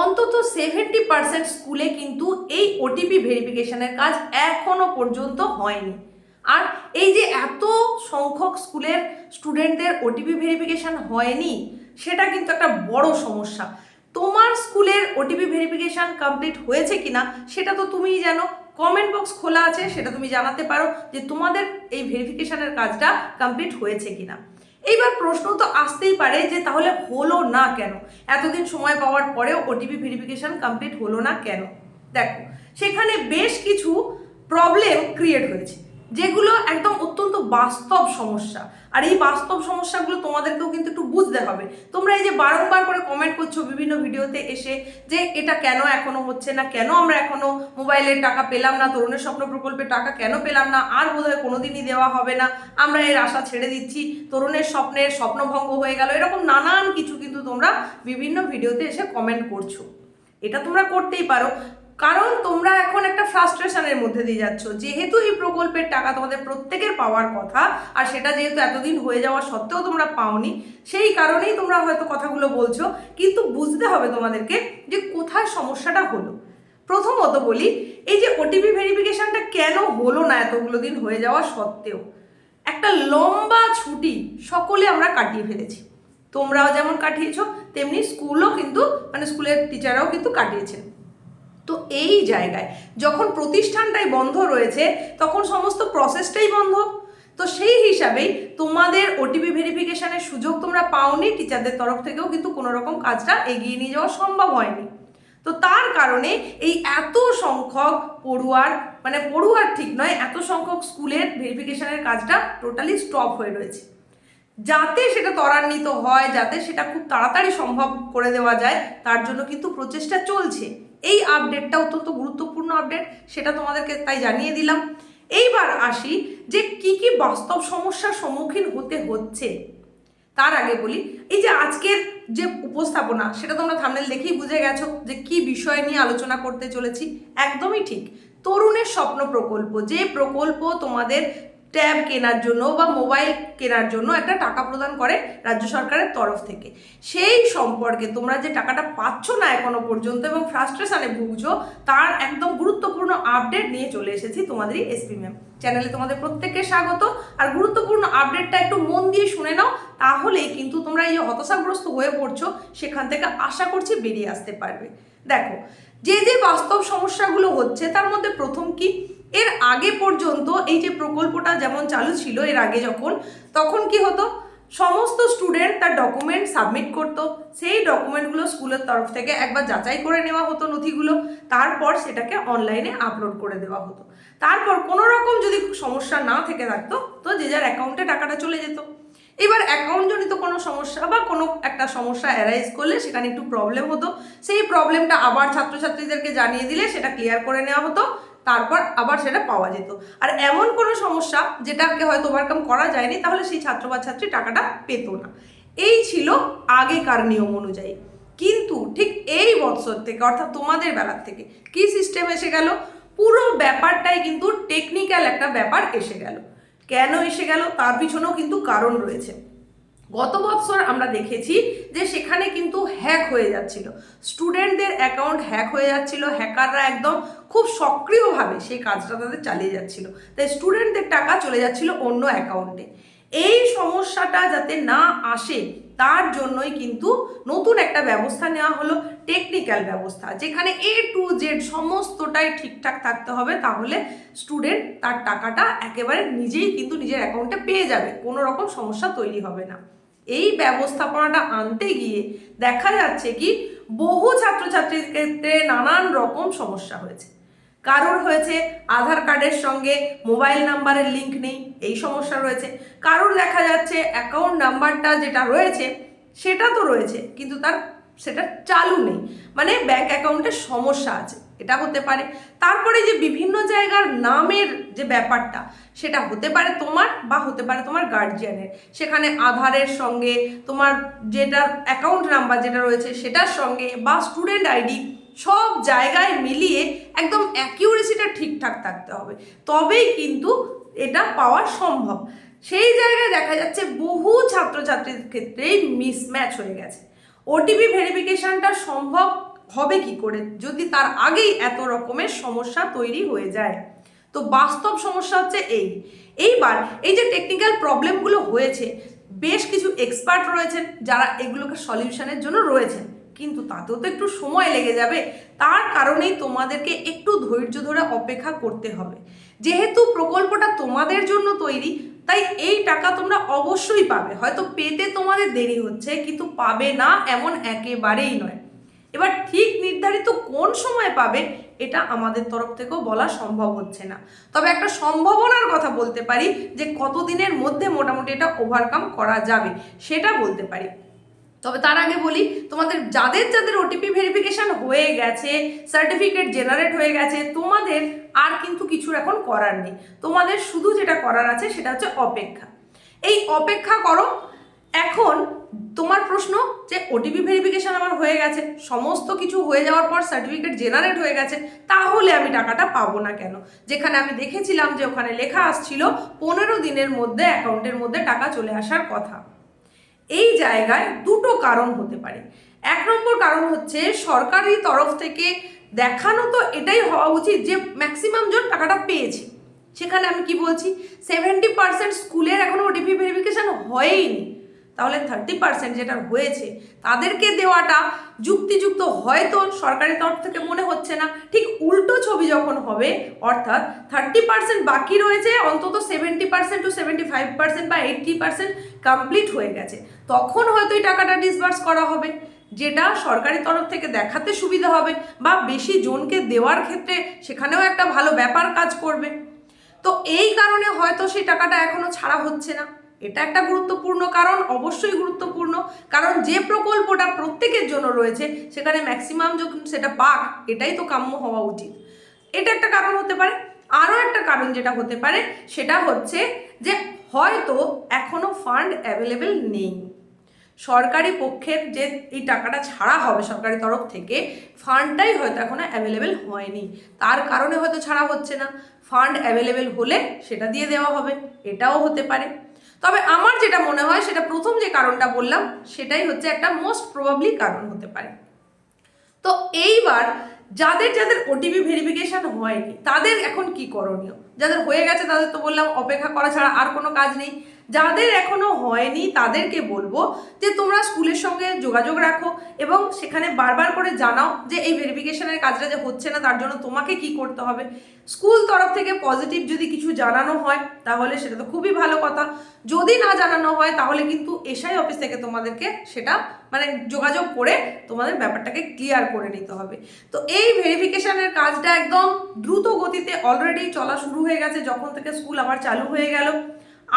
অন্তত seventy percent স্কুলে কিন্তু এই ওটিপি ভেরিফিকেশনের কাজ এখনও পর্যন্ত হয়নি। আর এই যে এত সংখ্যক স্কুলের স্টুডেন্টদের ওটিপি ভেরিফিকেশন হয়নি, সেটা কিন্তু একটা বড় সমস্যা। তোমার স্কুলের ওটিপি ভেরিফিকেশন কমপ্লিট হয়েছে কিনা, সেটা তো তুমিই জানো। কমেন্ট বক্স খোলা আছে, সেটা তুমি জানাতে পারো যে তোমাদের এই ভেরিফিকেশনের কাজটা কমপ্লিট হয়েছে কিনা। এইবার প্রশ্ন তো আসতেই পারে যে তাহলে হলো না কেন? এতদিন সময় পাওয়ার পরেও ওটিপি ভেরিফিকেশান কমপ্লিট হলো না কেন? দেখো, সেখানে বেশ কিছু প্রবলেম ক্রিয়েট হয়েছে। যেগুলো একদম অত্যন্ত বাস্তব সমস্যা। আর এই বাস্তব সমস্যাগুলো তোমাদেরকেও কিন্তু একটু বুঝতে হবে। তোমরা এই যে বারংবার করে কমেন্ট করছ বিভিন্ন ভিডিওতে এসে যে এটা কেন এখনও হচ্ছে না, কেন আমরা এখনও মোবাইলের টাকা পেলাম না, তরুণের স্বপ্ন প্রকল্পের টাকা কেন পেলাম না, আর বোধহয় কোনোদিনই দেওয়া হবে না, আমরা এর আশা ছেড়ে দিচ্ছি, তরুণের স্বপ্নের স্বপ্নভঙ্গ হয়ে গেল, এরকম নানান কিছু কিন্তু তোমরা বিভিন্ন ভিডিওতে এসে কমেন্ট করছ। এটা তোমরা করতেই পারো। কারণ তোমরা এখন একটা ফ্রাস্ট্রেশনের মধ্যে দিয়ে যাচ্ছ। যেহেতু এই প্রকল্পের টাকা তোমাদের প্রত্যেকের পাওয়ার কথা, আর সেটা যেহেতু এতদিন হয়ে যাওয়া সত্ত্বেও তোমরা পাওনি, সেই কারণেই তোমরা হয়তো কথাগুলো বলছো, কিন্তু বুঝতে হবে তোমাদেরকে যে কোথায় সমস্যাটা হলো। প্রথমত বলি, এই যে ওটিপি ভেরিফিকেশনটা কেন হলো না এতগুলো দিন হয়ে যাওয়া সত্ত্বেও? একটা লম্বা ছুটি সকলে আমরা কাটিয়ে ফেলেছি। তোমরাও যেমন কাটিয়েছো, তেমনি স্কুলও কিন্তু মানে স্কুলের টিচাররাও কিন্তু কাটিয়েছেন। তো এই জায়গায় যখন প্রতিষ্ঠানটাই বন্ধ রয়েছে, তখন সমস্ত প্রসেসটাই বন্ধ। তো সেই হিসাবেই তোমাদের ওটিপি ভেরিফিকেশনের সুযোগ তোমরা পাওনি টিচারদের তরফ থেকেও কিন্তু কোনো রকম কাজটা এগিয়ে নিয়ে যাওয়া সম্ভব হয়নি। তো তার কারণে এই এত সংখ্যক পড়ুয়ার মানে পড়ুয়ার ঠিক নয়, এত সংখ্যক স্কুলের ভেরিফিকেশনের কাজটা টোটালি স্টপ হয়ে রয়েছে। যাতে সেটা ত্বরান্বিত হয়, যাতে সেটা খুব তাড়াতাড়ি সম্ভব করে দেওয়া যায়, তার জন্য কিন্তু প্রচেষ্টা চলছে। এই আপডেটটা অত্যন্ত গুরুত্বপূর্ণ আপডেট সেটা তোমাদেরকে তাই জানিয়ে দিলাম। এইবার আসি যে কি কি বাস্তব সমস্যার সম্মুখীন হতে হচ্ছে। তার আগে বলি, এই যে আজকের যে উপস্থাপনা, সেটা তোমরা থামনেল দেখেই বুঝে গেছো যে কি বিষয় নিয়ে আলোচনা করতে চলেছি। একদমই ঠিক। তরুণের স্বপ্ন প্রকল্প, যে প্রকল্প তোমাদের ট্যাব কেনার জন্য বা মোবাইল কেনার জন্য একটা টাকা প্রদান করে রাজ্য সরকারের তরফ থেকে। সেই সম্পর্কে তোমরা যে টাকাটা পাচ্ছ না এখনও পর্যন্ত এবং ফ্রাস্ট্রেশনে ভুগছো, তার একদম গুরুত্বপূর্ণ আপডেট নিয়ে চলে এসেছি তোমাদেরই এসপি ম্যাম চ্যানেলে তোমাদের প্রত্যেককে স্বাগত। আর গুরুত্বপূর্ণ আপডেটটা একটু মন দিয়ে শুনে নাও, তাহলেই কিন্তু তোমরা এই হতাশাগ্রস্ত হয়ে পড়ছো, সেখান থেকে আশা করছি বেরিয়ে আসতে পারবে। দেখো, যে যে বাস্তব সমস্যাগুলো হচ্ছে, তার মধ্যে প্রথম কি? এর আগে পর্যন্ত এই যে প্রকল্পটা যেমন চালু ছিল এর আগে যখন, তখন কি হতো? সমস্ত স্টুডেন্ট তার ডকুমেন্ট সাবমিট করতো। সেই ডকুমেন্টগুলো স্কুলের তরফ থেকে একবার যাচাই করে নেওয়া হতো নথিগুলো। তারপর সেটাকে অনলাইনে আপলোড করে দেওয়া হতো। তারপর কোনো রকম যদি সমস্যা না থেকে থাকতো, তো যে যার অ্যাকাউন্টে টাকাটা চলে যেত। এবার অ্যাকাউন্ট জনিত কোনো সমস্যা বা কোনো একটা সমস্যা অ্যারাইজ করলে সেখানে একটু প্রবলেম হতো। সেই প্রবলেমটা আবার ছাত্রছাত্রীদেরকে জানিয়ে দিলে সেটা ক্লিয়ার করে নেওয়া হতো। তারপর আবার সেটা পাওয়া যেত। আর এমন কোনো সমস্যা যেটাকে হয়তো ওভারকাম করা যায়নি, তাহলে সেই ছাত্র বা ছাত্রী টাকাটা পেত না। এই ছিল আগেকার নিয়ম অনুযায়ী। কিন্তু ঠিক এই বছর থেকে, অর্থাৎ তোমাদের বেলার থেকে, কি সিস্টেম এসে গেল? পুরো ব্যাপারটাই কিন্তু টেকনিক্যাল একটা ব্যাপার এসে গেল। কেন এসে গেল? তার পিছনেও কিন্তু কারণ রয়েছে। গত বছর আমরা দেখেছি যে সেখানে কিন্তু হ্যাক হয়ে যাচ্ছিল। স্টুডেন্টদের অ্যাকাউন্ট হ্যাক হয়ে যাচ্ছিল হ্যাকাররা একদম খুব সক্রিয়ভাবে সেই কাজটা তাদের চালিয়ে যাচ্ছিল। তাই স্টুডেন্টদের টাকা চলে যাচ্ছিল অন্য অ্যাকাউন্টে এই সমস্যাটা যাতে না আসে, তার জন্যই কিন্তু নতুন একটা ব্যবস্থা নেওয়া হলো টেকনিক্যাল ব্যবস্থা। যেখানে এ টু জেড সমস্তটাই ঠিকঠাক থাকতে হবে, তাহলে স্টুডেন্ট তার টাকাটা একেবারে নিজেই কিন্তু নিজের অ্যাকাউন্টে পেয়ে যাবে। কোনো রকম সমস্যা তৈরি হবে না। এই ব্যবস্থাপনাটা আনতে গিয়ে দেখা যাচ্ছে কি বহু ছাত্রছাত্রীর ক্ষেত্রে নানান রকম সমস্যা হয়েছে। কারোর হয়েছে আধার কার্ডের সঙ্গে মোবাইল নাম্বারের লিঙ্ক নেই, এই সমস্যা রয়েছে। কারোর দেখা যাচ্ছে অ্যাকাউন্ট নাম্বারটা যেটা রয়েছে, সেটা তো রয়েছে, কিন্তু তার সেটা চালু নেই। মানে ব্যাংক অ্যাকাউন্টের সমস্যা আছে। এটা হতে পারে। তারপরে যে বিভিন্ন জায়গার নামের যে ব্যাপারটা, সেটা হতে পারে তোমার বা হতে পারে তোমার গার্জিয়ানের সেখানে আধারের সঙ্গে তোমার যেটা অ্যাকাউন্ট নাম্বার যেটা রয়েছে, সেটার সঙ্গে বা স্টুডেন্ট আইডি সব জায়গায় মিলিয়ে একদম অ্যাকিউরেসিটা ঠিকঠাক থাকতে হবে। তবেই কিন্তু এটা পাওয়া সম্ভব। সেই জায়গায় দেখা যাচ্ছে বহু ছাত্রছাত্রীর ক্ষেত্রেই মিসম্যাচ হয়ে গেছে। ওটিপি ভেরিফিকেশনটা সম্ভব হবে কি করে? যদি তার আগেই এত রকমের সমস্যা তৈরি হয়ে যায়। তো বাস্তব সমস্যা হচ্ছে এই। এইবার এই যে টেকনিক্যাল প্রবলেমগুলো হয়েছে, বেশ কিছু এক্সপার্ট রয়েছেন যারা এগুলোকে সলিউশনের জন্য রয়েছেন। কিন্তু তাতেও তো একটু সময় লেগে যাবে। তার কারণেই তোমাদেরকে একটু ধৈর্য ধরে অপেক্ষা করতে হবে। যেহেতু প্রকল্পটা তোমাদের জন্য তৈরি, তাই এই টাকা তোমরা অবশ্যই পাবে। হয়তো পেতে তোমাদের দেরি হচ্ছে, কিন্তু পাবে না এমন একেবারেই নয়। এবার ঠিক নির্ধারিত কোন সময় পাবে, এটা আমাদের তরফ থেকেও বলা সম্ভব হচ্ছে না। তবে একটা সম্ভাবনার কথা বলতে পারি যে কতদিনের মধ্যে মোটামুটি এটা ওভারকাম করা যাবে, সেটা বলতে পারি। তবে তার আগে বলি, তোমাদের যাদের যাদের ওটিপি ভেরিফিকেশন হয়ে গেছে সার্টিফিকেট জেনারেট হয়ে গেছে, তোমাদের আর কিন্তু কিছু এখন করার নেই। তোমাদের শুধু যেটা করার আছে সেটা হচ্ছে অপেক্ষা। এই অপেক্ষা করো এখন তোমার প্রশ্ন যে ওটিপি ভেরিফিকেশন আমার হয়ে গেছে, সমস্ত কিছু হয়ে যাওয়ার পর সার্টিফিকেট জেনারেট হয়ে গেছে, তাহলে আমি টাকাটা পাবো না কেন? যেখানে আমি দেখেছিলাম যে ওখানে লেখা আসছিল পনেরো দিনের মধ্যে অ্যাকাউন্টের মধ্যে টাকা চলে আসার কথা। এই জায়গায় দুটো কারণ হতে পারে। এক নম্বর কারণ হচ্ছে সরকারি তরফ থেকে দেখানো তো এটাই হওয়া উচিত যে ম্যাক্সিমাম জন টাকাটা পেয়েছে। সেখানে আমি কি বলছি? সেভেন্টি পার্সেন্ট স্কুলের এখনও ওটিপি ভেরিফিকেশন হয়ইনি। তাহলে থার্টি পার্সেন্ট যেটা হয়েছে, তাদেরকে দেওয়াটা যুক্তিযুক্ত হয়তো সরকারি তরফ থেকে মনে হচ্ছে না। ঠিক উল্টো ছবি যখন হবে, অর্থাৎ থার্টি পার্সেন্ট বাকি রয়েছে, অন্তত seventy percent to seventy five percent বা এইট্টি পার্সেন্ট কমপ্লিট হয়ে গেছে। তখন হয়তো এই টাকাটা ডিসবার্স করা হবে, যেটা সরকারি তরফ থেকে দেখাতে সুবিধা হবে বা বেশি জনকে দেওয়ার ক্ষেত্রে সেখানেও একটা ভালো ব্যাপার কাজ করবে। তো এই কারণে হয়তো সেই টাকাটা এখনও ছাড়া হচ্ছে না। এটা একটা গুরুত্বপূর্ণ কারণ, অবশ্যই গুরুত্বপূর্ণ। কারণ যে প্রকল্পটা প্রত্যেকের জন্য রয়েছে, সেখানে ম্যাক্সিমাম যখন সেটা পাক, এটাই তো কাম্য হওয়া উচিত। এটা একটা কারণ হতে পারে। আরও একটা কারণ যেটা হতে পারে, সেটা হচ্ছে যে হয়তো এখনও ফান্ড অ্যাভেলেবেল নেই। সরকারি পক্ষের যে এই টাকাটা ছাড়া হবে সরকারি তরফ থেকে ফান্ডটাই হয়তো এখনও অ্যাভেলেবেল হয়নি। তার কারণে হয়তো ছাড়া হচ্ছে না। ফান্ড অ্যাভেলেবেল হলে সেটা দিয়ে দেওয়া হবে। এটাও হতে পারে। তবে আমার যেটা মনে হয়, সেটা প্রথম যে কারণটা বললাম, সেটাই হচ্ছে একটা মোস্ট প্রবাবলি কারণ হতে পারে। তো এইবার যাদের যাদের ওটিপি ভেরিফিকেশান হয়নি, তাদের এখন কি করণীয়? যাদের হয়ে গেছে, তাদের তো বললাম, অপেক্ষা করা ছাড়া আর কোনো কাজ নেই। যাদের এখনও হয়নি তাদেরকে বলব যে তোমরা স্কুলের সঙ্গে যোগাযোগ রাখো এবং সেখানে বারবার করে জানাও যে এই ভেরিফিকেশনের কাজটা যে হচ্ছে না, তার জন্য তোমাকে কি করতে হবে। স্কুল তরফ থেকে পজিটিভ যদি কিছু জানানো হয়, তাহলে সেটা তো খুবই ভালো কথা। যদি না জানানো হয়, তাহলে কিন্তু এসআই অফিস থেকে তোমাদেরকে সেটা মানে যোগাযোগ করে তোমাদের ব্যাপারটাকে ক্লিয়ার করে নিতে হবে। তো এই ভেরিফিকেশনের কাজটা একদম দ্রুত গতিতে অলরেডি চলা শুরু হয়ে গেছে, যখন থেকে স্কুল আবার চালু হয়ে গেল।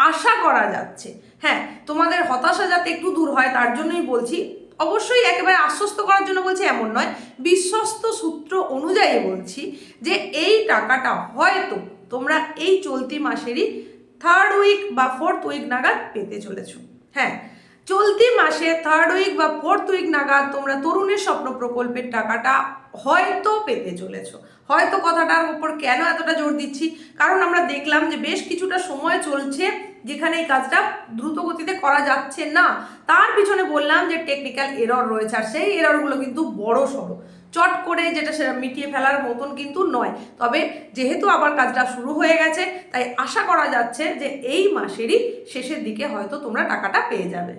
আশা করা যাচ্ছে। হ্যাঁ তোমাদের হতাশা যাতে একটু দূর হয়, তার জন্যই বলছি, অবশ্যই একেবারে আশ্বস্ত করার জন্য বলছি এমন নয়, বিশ্বস্ত সূত্র অনুযায়ী বলছি যে এই টাকাটা হয়তো তোমরা এই চলতি মাসেরই থার্ড উইক বা ফোর্থ উইক নাগাদ পেতে চলেছ। হ্যাঁ চলতি মাসে থার্ড উইক বা ফোর্থ উইক নাগাদ তোমরা তরুণের স্বপ্ন প্রকল্পের টাকাটা হয়তো পেতে চলেছো। হয়তো কথাটার উপর কেন এতটা জোর দিচ্ছি? কারণ আমরা দেখলাম যে বেশ কিছুটা সময় চলছে যেখানে এই কাজটা দ্রুত গতিতে করা যাচ্ছে না। তার পিছনে বললাম যে টেকনিক্যাল এরর রয়েছে আর সেই এররগুলো কিন্তু বড় সড়ো। চট করে যেটা সেটা মিটিয়ে ফেলার মতন কিন্তু নয়। তবে যেহেতু আবার কাজটা শুরু হয়ে গেছে, তাই আশা করা যাচ্ছে যে এই মাসেরই শেষের দিকে হয়তো তোমরা টাকাটা পেয়ে যাবে।